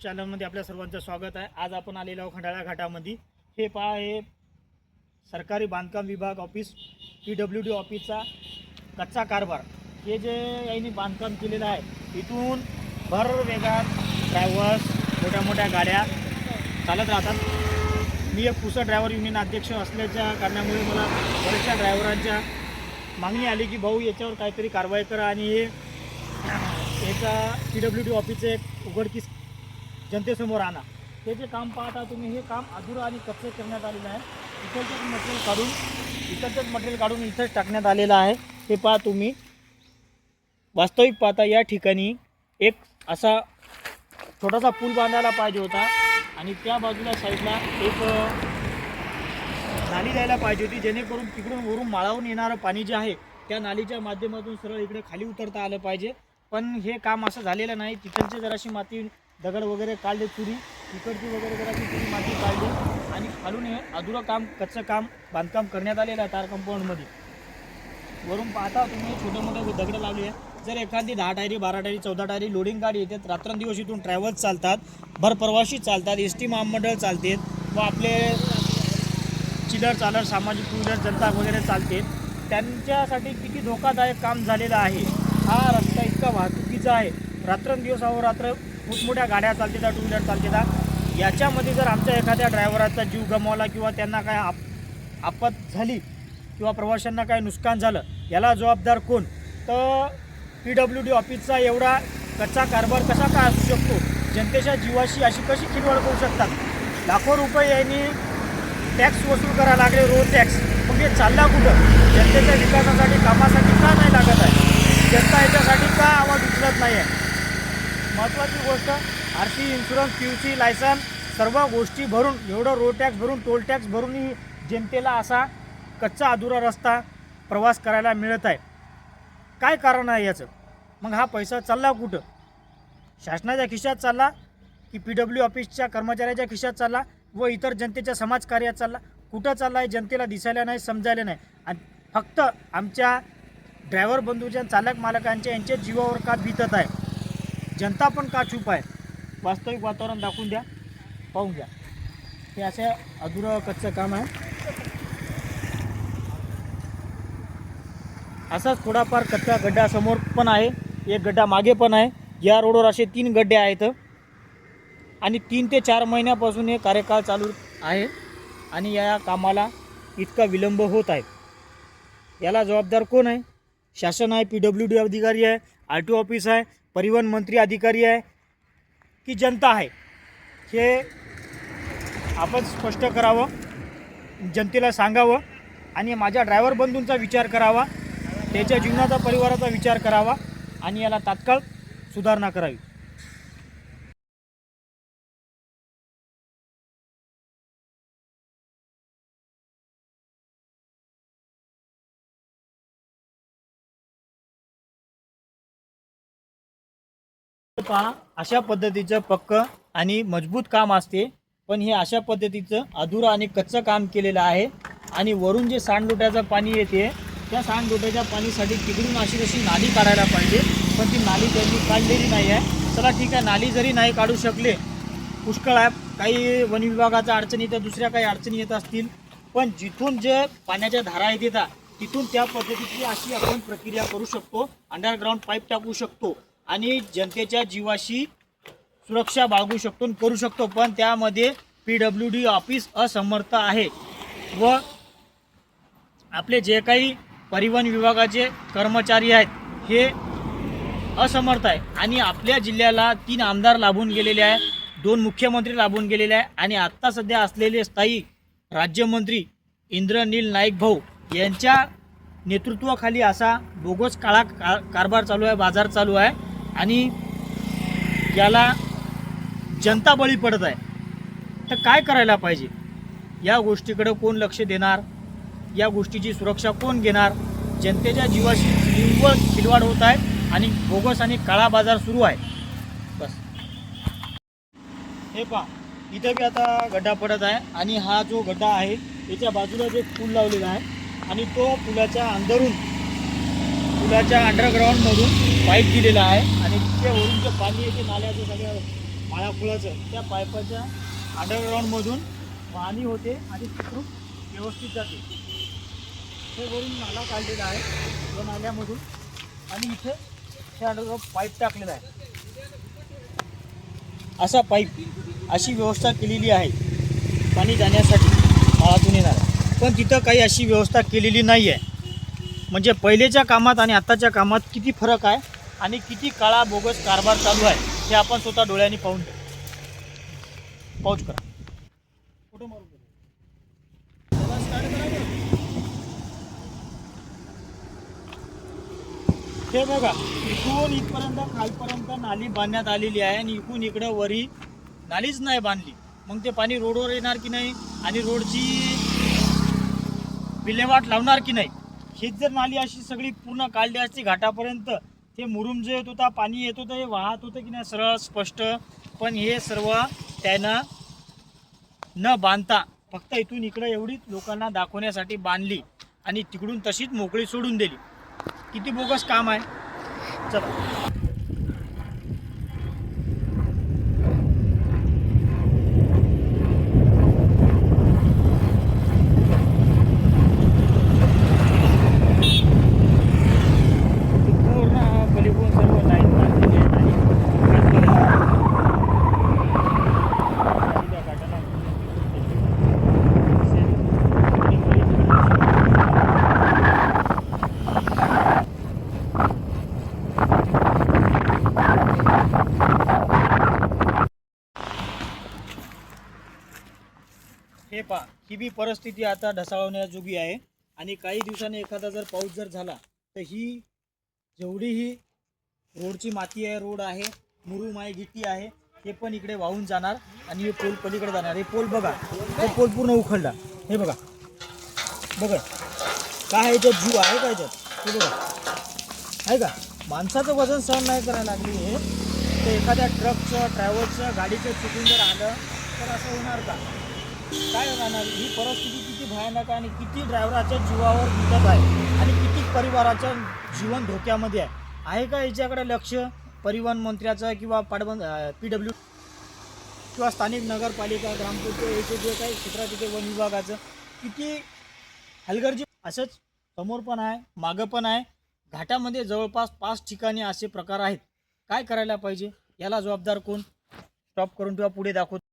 चॅनलमध्ये आपल्या सर्वांचं स्वागत आहे. आज आपण आलेलो आहोत खंडाळा घाटामध्ये. हे पहा हे सरकारी बांधकाम विभाग ऑफिस पी डब्ल्यू डी ऑफिसचा कच्चा कारभार. हे जे यांनी बांधकाम केलेलं आहे इथून भर वेगात ड्रायव्हर्स मोठ्या मोठ्या गाड्या चालत राहतात. मी एक पुसा ड्रायव्हर युनियन अध्यक्ष असल्याच्या कारणामुळे मला बऱ्याचशा ड्रायव्हरांच्या मागणी आली की भाऊ याच्यावर काहीतरी कारवाई करा आणि हे एका पी डब्ल्यू डी ऑफिसचं एक उघडकीस जनतेसमोर आणा. ते जे काम पाहता तुम्ही हे काम अधुरं आणि कच्चं करण्यात आलेलं आहे. इकडचंच मटेरियल काढून इकडचंच मटेरियल काढून इथंच टाकण्यात आलेलं आहे. हे पहा तुम्ही. वास्तविक पाहता या ठिकाणी एक असा छोटासा पूल बांधायला पाहिजे होता. आणि त्या बाजूला साईडला एक नाली द्यायला पाहिजे होती जेणेकरून तिकडून वरून माळावून येणारं पाणी जे आहे त्या नालीच्या माध्यमातून सरळ इकडे खाली उतरता आलं पाहिजे. पण हे काम असं झालेलं नाही. तिथलची जराशी माती दगड वगैरे काढले चुरी इकडची वगैरे जराशी चुरी माती काढली आणि खालून हे अधुरं काम कच्चं काम बांधकाम करण्यात आलेलं आहे तार कंपाऊंडमध्ये. वरून पाहता तुम्ही छोटे मोठे दगड लावले आहे जर एखादी दहा टायरी बारा टायरी चौदा टायरी लोडिंग गाडी येतात रात्रंदिवस इथून ट्रॅव्हल्स चालतात भर प्रवासी चालतात एस टी महामंडळ चालते व आपले चिलर चालर सामाजिक टू व्हीलर जनता वगैरे चालते त्यांच्यासाठी किती धोकादायक काम झालेलं आहे. हा रस्ता इतका वाहतुकीचा आहे. रात्रंदिवस अहोरात्र मोठमोठ्या गाड्या चालते टू व्हीलर चालते याच्यामध्ये जर आमच्या एखाद्या ड्रायव्हराचा जीव गमावला किंवा त्यांना काय आप आपत झाली किंवा प्रवाशांना काय नुकसान झालं याला जबाबदार कोण? तर पी डब्ल्यू डी ऑफिसचा एवढा कच्चा कारभार कसा काय असू शकतो? जनतेच्या जीवाशी अशी कशी खिलवाड करू शकतात? लाखो रुपये यांनी टॅक्स वसूल करायला लागले रोड टॅक्स मग हे चालला कुठं? जनतेच्या विकासासाठी कामासाठी का नाही लागत आहे? जनता याच्यासाठी का आवाज उचलत नाही आहे महत्त्वाची गोष्ट R C insurance P U C licence सर्व गोष्टी भरून एवढं रोड टॅक्स भरून टोल टॅक्स भरूनही जनतेला असा कच्चा अधुरा रस्ता प्रवास करायला मिळत आहे. काय कारण आहे याचं? मग हा पैसा चालला कुठं? शासनाच्या खिशात चालला की पी डब्ल्यू ऑफिसच्या कर्मचाऱ्याच्या खिशात चालला व इतर जनतेच्या समाजकार्यात चालला? कुठं चालला आहे जनतेला दिसायला नाही समजायला नाही. आणि फक्त आमच्या ड्रायव्हर बंधूच्या चालक मालकांच्या यांच्या जीवावर का बीतत आहे? जनता पण का चूप आहे? वास्तविक वातावरण दाखवून द्या पाहून घ्या. हे असं अधुरं कच्चं काम आहे. असाच थोडाफार कच्चा गड्डा समोर पण आहे एक गड्डा मागे पण आहे. या रोडवर असे तीन गड्डे आहेत. आणि तीन ते चार महिन्यापासून हे कार्यकाळ चालू आहे आणि या कामाला इतका विलंब होत आहे. याला जबाबदार कोण आहे? शासन आहे पी डब्ल्यू डी अधिकारी आहे आर टी ऑफिस आहे परिवहन मंत्री अधिकारी आहे की जनता आहे हे आपण स्पष्ट करावं जनतेला सांगावं आणि माझ्या ड्रायव्हर बंधूंचा विचार करावा त्याच्या जीवनाचा परिवाराचा विचार करावा आणि याला तात्काळ सुधारणा करावी. पहा अशा पद्धतीचं पक्क आणि मजबूत काम असते. पण हे अशा पद्धतीचं अधुरं आणि कच्चं काम केलेलं आहे. आणि वरून जे सांडलोट्याचं पाणी येते त्या सांडलोट्याच्या पाणीसाठी तिकडून अशी तशी नाली काढायला पाहिजे. पण ती नाली त्यांनी काढलेली नाही आहे. चला ठीक आहे नाली जरी नाही काढू शकले पुष्कळ आहे. काही वन विभागाच्या अडचणी तर दुसऱ्या काही अडचणी येत असतील. पण जिथून जे पाण्याच्या धारा येत येतात तिथून त्या पद्धतीची अशी आपण प्रक्रिया करू शकतो. अंडरग्राऊंड पाईप टाकू शकतो. आणि जनतेच्या जीवाशी सुरक्षा बाळगू शकतो करू शकतो पण त्यामध्ये पी डब्ल्यू डी ऑफिस असमर्थ आहे व आपले जे काही परिवहन विभागाचे कर्मचारी आहेत हे असमर्थ आहे. आणि आपल्या जिल्ह्याला तीन आमदार लाभून गेलेले आहे दोन मुख्यमंत्री लाभून गेलेले आहे आणि आत्ता सध्या असलेले स्थायी राज्यमंत्री इंद्रनील नाईक भाऊ यांच्या नेतृत्वाखाली असा बोगस काळा का कारभार चालू आहे बाजार चालू आहे. आणि याला जनता बळी पडत आहे. तर काय करायला पाहिजे? या गोष्टीकडे कोण लक्ष देणार? या गोष्टीची सुरक्षा कोण घेणार? जनतेच्या जीवाशी निव्वळ खिलवाड होत आहे आणि बोगस आणि काळा बाजार सुरू आहे. बस. हे पहा इथं बी आता गड्डा पडत आहे आणि हा जो गड्डा आहे याच्या बाजूला जे पूल लावलेला आहे आणि तो पुलाच्या अंदरून पुलाच्या अंडरग्राऊंडमधून पाईप दिलेला आहे. जे वरून जे पाणी येते नाल्याचं सगळ्या माळापुलाचं त्या पाईपाच्या अंडरग्राऊंडमधून पाणी होते आणि तिकडून व्यवस्थित जाते. हे वरून नाला काढलेला आहे या नाल्यामधून. आणि इथे हे अंडरग्राऊंड पाईप टाकलेला आहे. असा पाईप अशी व्यवस्था केलेली आहे. पाणी जाण्यासाठी माळातून येणार. पण तिथं काही अशी व्यवस्था केलेली नाही आहे म्हणजे पहिलेच्या कामात आणि आत्ताच्या कामात किती फरक आहे? आणि किती काळा बोगस कारभार चालू आहे हे आपण स्वतः डोळ्यांनी पाहून घेऊ पाऊच करा. फोटो मारून हे बघा इथून इथपर्यंत खालपर्यंत नाली बांधण्यात आलेली आहे आणि इकडून इकडं वरी नालीच नाही बांधली. मग ते पाणी रोडवर येणार की नाही आणि रोडची विल्हेवाट लावणार की नाही? हीच जर नाली अशी सगळी पूर्ण काढली असती घाटापर्यंत ते मुरुम जे येत होता पाणी येत होतं हे वाहत होतं की नाही सरळ स्पष्ट. पण हे सर्व त्यानं न बांधता फक्त इथून इकडं एवढीच लोकांना दाखवण्यासाठी बांधली आणि तिकडून तशीच मोकळी सोडून दिली. किती बोगस काम आहे. चला पूर्ण पलीकडून सर्व लाईन बांधलेली आहेत आणि त्या काठाला हे पहा ही बी परिस्थिती आता ढसाळवण्याजोगी आहे. आणि काही दिवसांनी एखादा जर पाऊस जर झाला तर ही जेवढी ही रोडची माती आहे रोड आहे मुरुम आहे गिट्टी आहे हे पण इकडे वाहून जाणार आणि हे पोल पलीकडे जाणार. हे पोल बघा हे पोल पूर्ण उखडला हे बघा. बघा. काय आहे याच्यात? जीव आहे का याच्यात? हे बघा. आहे का? माणसाचं वजन सहन नाही करायला लागली हे. तर एखाद्या ट्रकचं ट्रॅव्हल्सचं गाडीचं चुकून जर आलं तर असं होणार का? काय राहणार? ही परिस्थिती किती भयानक आहे आणि किती ड्रायव्हराच्या जीवावर बितत आहे आणि किती परिवाराचं जीवन धोक्यामध्ये आहे? आहे का याच्याकडे लक्ष परिवहन मंत्र्याचं किंवा पाटबंद पी डब्ल्यू किंवा स्थानिक नगरपालिका ग्रामपंचायत याचे जे काही क्षेत्रात तिथे वन विभागाचं? किती हलगर्जी असंच समोर पण आहे मागं पण आहे. घाटामध्ये जवळपास पाच ठिकाणी असे प्रकार आहेत. काय करायला पाहिजे? याला जबाबदार कोण? स्टॉप करून किंवा पुढे दाखवतो.